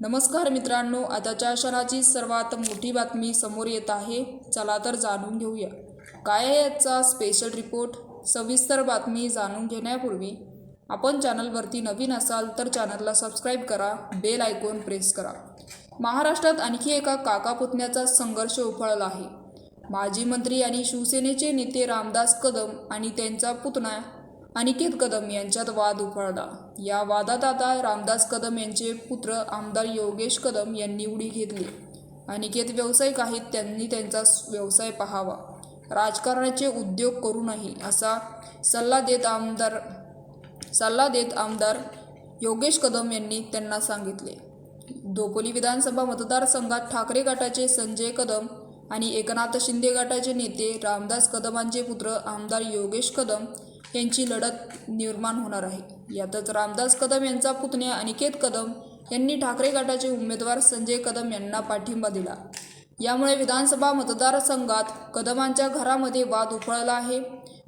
नमस्कार मित्रांनो आताच्या क्षणाची सर्वात मोठी बातमी समोर येत आहे. चला तर जाणून घेऊया. काय आहे याचा स्पेशल रिपोर्ट सविस्तर बातमी जाणून घेण्यापूर्वी आपण चॅनलवरती नवीन असाल तर चॅनलला सबस्क्राईब करा बेल आयकॉन प्रेस करा. महाराष्ट्रात आणखी एका काका पुतण्याचा संघर्ष उफाळला आहे. माजी मंत्री आणि शिवसेनेचे नेते रामदास कदम आणि त्यांचा पुतणा अनिकेत कदम यांच्यात वाद उफाळला. या वादात आता रामदास कदम यांचे पुत्र आमदार योगेश कदम यांनी उडी घेतली. अनिकेत व्यावसायिक आहेत त्यांनी त्यांचा व्यवसाय पाहावा. राजकारणाचे उद्योग करू नये असा सल्ला देत आमदार सल्ला देत आमदार योगेश कदम यांनी त्यांना सांगितले. दोपोली विधानसभा मतदारसंघात ठाकरे गटाचे संजय कदम आणि एकनाथ शिंदे गटाचे नेते रामदास कदमांचे पुत्र आमदार योगेश कदम यांची लढत निर्माण होणार आहे. यातच रामदास कदम यांचा पुतण्या अनिकेत कदम यांनी ठाकरे गटाचे उमेदवार संजय कदम यांना पाठिंबा दिला. यामुळे विधानसभा मतदारसंघात कदमांच्या घरामध्ये वाद उफळला आहे.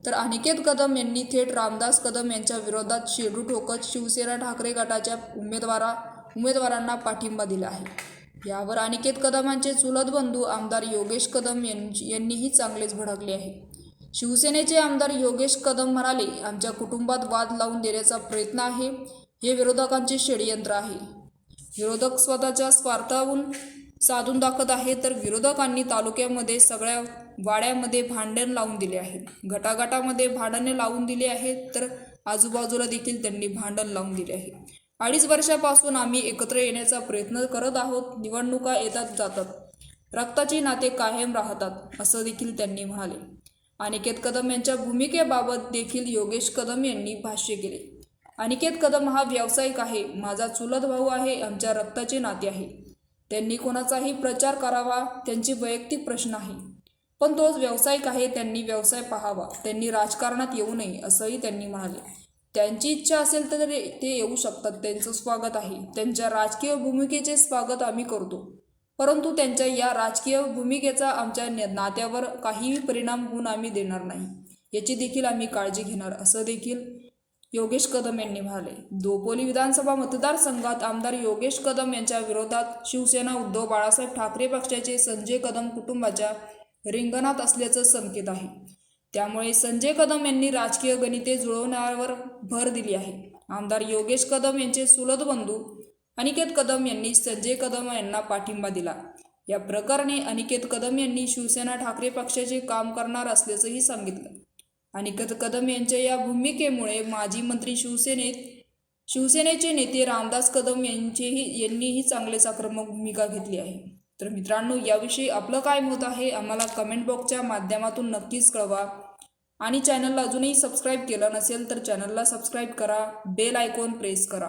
तर अनिकेत कदम यांनी थेट रामदास कदम यांच्या विरोधात शेडू ठोकत शिवसेना ठाकरे गटाच्या उमेदवारा उमेदवारांना पाठिंबा दिला आहे. यावर अनिकेत कदमांचे चुलत बंधू आमदार योगेश कदम यांची यांनीही चांगलेच भडकले आहे. शिवसेनेचे आमदार योगेश कदम म्हणाले आमच्या कुटुंबात वाद लावून देण्याचा प्रयत्न आहे. हे विरोधकांचे षडयंत्र आहे. विरोधक स्वतःच्या स्वार्थाहून साधून दाखवत आहे तर विरोधकांनी तालुक्यामध्ये सगळ्या वाड्यामध्ये भांडण लावून दिले आहे. गटागटामध्ये भांडणे लावून दिले आहेत तर आजूबाजूला देखील त्यांनी भांडण लावून दिले आहे. अडीच वर्षापासून आम्ही एकत्र येण्याचा प्रयत्न करत आहोत. निवडणुका येतात जातात. रक्ताची नाते कायम राहतात असं देखील त्यांनी म्हणाले. अनिकेत कदम यांच्या भूमिकेबाबत देखील योगेश कदम यांनी भाष्य केले. अनिकेत कदम हा व्यावसायिक आहे. माझा चुलत भाऊ आहे. आमच्या रक्ताचे नाते आहे. त्यांनी कोणाचाही प्रचार करावा त्यांचे वैयक्तिक प्रश्न आहे. पण तोच व्यावसायिक आहे. त्यांनी व्यवसाय पाहावा. त्यांनी राजकारणात येऊ नये असंही त्यांनी म्हणाले. त्यांची इच्छा असेल तर ते येऊ शकतात. त्यांचं स्वागत आहे. त्यांच्या राजकीय भूमिकेचे स्वागत आम्ही करतो. परंतु त्यांच्या या राजकीय भूमिकेचा आमच्या न- नात्यावर काहीही परिणाम होऊन आम्ही देणार नाही. याची देखील आम्ही काळजी घेणार असं देखील योगेश कदम यांनी म्हणाले. दोपोली विधानसभा मतदारसंघात आमदार योगेश कदम यांच्या विरोधात शिवसेना उद्धव बाळासाहेब ठाकरे पक्षाचे संजय कदम कुटुंबाच्या रिंगणात असल्याचं संकेत आहे. त्यामुळे संजय कदम यांनी राजकीय गणिते जुळवण्यावर भर दिली आहे. आमदार योगेश कदम यांचे सुलद बंधू अनिकेत कदम यांनी संजय कदम यांना पाठिंबा दिला. या प्रकरणी अनिकेत कदम यांनी शिवसेना ठाकरे पक्षाचे काम करणार असल्याचंही सांगितलं. अनिकेत कदम यांच्या या भूमिकेमुळे माजी मंत्री शिवसेनेत शिवसेनेचे नेते रामदास कदम यांचेही यांनीही चांगलेच आक्रमक भूमिका घेतली आहे. तर मित्रांनो याविषयी आपलं काय मत आहे आम्हाला कमेंट बॉक्सच्या माध्यमातून नक्कीच कळवा. आणि चॅनलला अजूनही सबस्क्राईब केलं नसेल तर चॅनलला सबस्क्राईब करा बेल आयकॉन प्रेस करा.